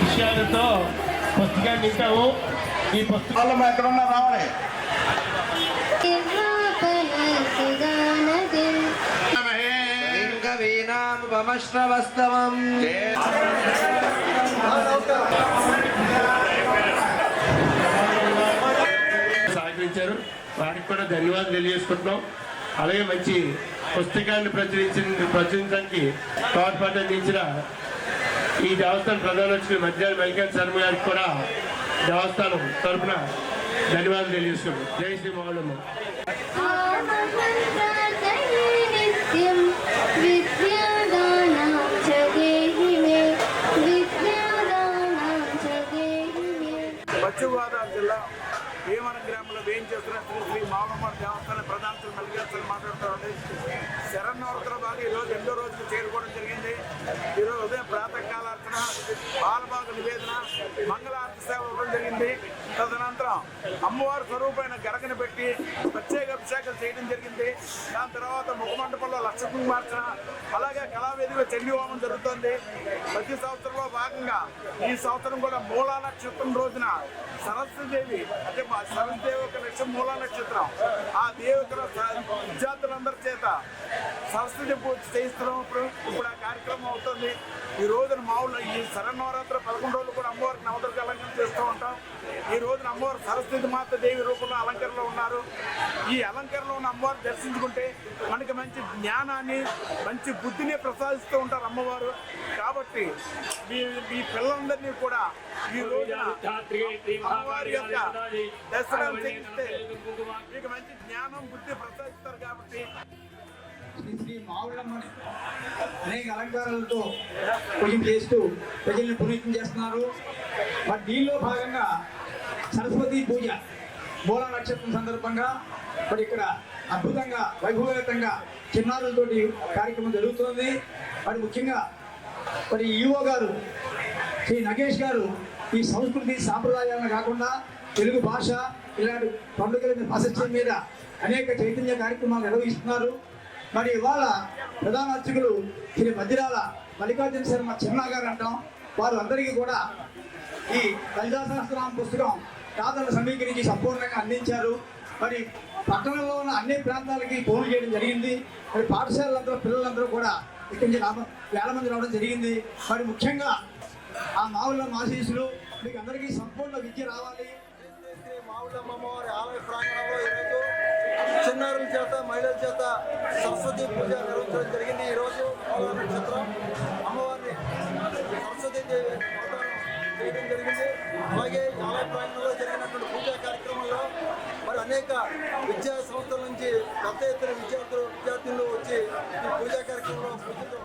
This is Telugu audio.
విషయాలతో పుస్తకాన్ని నింపాము ఈ పుస్తకాల్లో మా ఎక్కడ ఉన్నా రావాలి శ్రవస్తవం సహకరించారు వారికి కూడా ధన్యవాదాలు తెలియజేసుకుంటున్నాం. అలాగే మంచి పుస్తకాన్ని ప్రచురించిన ప్రచురించడానికి తోడ్పాటు అందించిన ఈ దేవస్థానం ప్రధాన వచ్చిన మధ్యాహ్నం వెంకట శర్మ గారికి కూడా దేవస్థానం తరపున ధన్యవాదాలు తెలియజేస్తున్నాం. జై శ్రీ మౌళమ్మ శ్రీ మామమ్మ దేవస్థాన ప్రధాన మల్లికార్జున మాట్లాడుతుంది శరణవరతుల భాగం ఈరోజు ఎన్నో రోజులు చేరుకోవడం జరిగింది. ఈరోజు ఉదయం ప్రాతకాలార్చన బాలబాగు నివేదన మంగళార్తి సేవ ఇవ్వడం జరిగింది. అమ్మవారి. స్వరూపమైన గరగని పెట్టి ప్రత్యేక అభిషేకాలు చేయడం జరిగింది. దాని తర్వాత ముఖమండపంలో లక్ష కుంకుమార్చన అలాగే కళావేదిక చండీ హోమం జరుగుతుంది. ప్రతి సంవత్సరంలో భాగంగా ఈ సంవత్సరం కూడా మూలా నక్షత్రం రోజున సరస్వదేవి అంటే మా సరస్వదేవి యొక్క లక్ష్యం మూలా నక్షత్రం. ఆ దేవి విద్యార్థులందరి చేత సరస్వతి పూజ చేయిస్తున్నాం. ఇప్పుడు ఇప్పుడు ఆ కార్యక్రమం అవుతుంది. ఈ రోజున మామూలు ఈ శరన్నవరాత్రి పదకొండు రోజులు కూడా అమ్మవారికి నవదుర్గ అలంకరణ చేస్తూ ఉంటాం. ఈ రోజున అమ్మవారు సరస్వతి మాత దేవి రూపంలో అలంకరణలో ఉన్నారు. ఈ అలంకరణలో ఉన్న అమ్మవారు దర్శించుకుంటే మనకి మంచి జ్ఞానాన్ని మంచి బుద్ధిని ప్రసాదిస్తూ ఉంటారు అమ్మవారు. కాబట్టి మీ మీ పిల్లలందరినీ కూడా ఈ రోజున అమ్మవారి యొక్క దర్శనం చేయిస్తే మీకు మంచి జ్ఞానం బుద్ధి ప్రసాదిస్తారు కాబట్టి శ్రీ అనేక అలంకారాలతో పూజలు చేస్తూ ప్రజల్ని పునీతం చేస్తున్నారు. మరి దీనిలో భాగంగా సరస్వతి పూజ. మూల నక్షత్రం సందర్భంగా మరి ఇక్కడ అద్భుతంగా వైభవయుతంగా చిన్నారులతోటి కార్యక్రమం జరుగుతుంది. మరి ముఖ్యంగా మరి ఈవో గారు శ్రీ నగేష్ గారు ఈ సంస్కృతి సాంప్రదాయాలను కాకుండా తెలుగు భాష ఇలాంటి పండుగల మీద మీద అనేక చైతన్య కార్యక్రమాలు నిర్వహిస్తున్నారు. మరి ఇవాళ ప్రధాన అర్చకులు శ్రీ మధ్యరాల మల్లికార్జున శర్మ చిన్నా గారు అంటాం. వారు అందరికీ కూడా ఈ లలితా సహస్రనామ పుస్తకం దాతలు సమీకరించి సంపూర్ణంగా అందించారు. మరి పట్టణంలో ఉన్న అన్ని ప్రాంతాలకి ఫోన్లు చేయడం జరిగింది. మరి పాఠశాలలందరూ పిల్లలందరూ కూడా ఇక్కడి నుంచి రావడం వేల మంది రావడం జరిగింది. మరి ముఖ్యంగా ఆ మావుల మాసీసులు మీకు అందరికీ సంపూర్ణ విద్య రావాలి. శ్రీ మావుళ్ళమ్మ అమ్మవారి ఆలయ ప్రాంగణంలో ఈరోజు చిన్నారుల చేత మహిళల చేత సరస్వతి పూజ నిర్వహించడం జరిగింది. జరిగింది. అలాగే ఈ జరిగినటువంటి పూజా కార్యక్రమంలో మరి అనేక విద్యా సంస్థల నుంచి పెద్ద ఎత్తున విద్యార్థులు విద్యార్థులు వచ్చి ఈ పూజా కార్యక్రమంలో పూజతో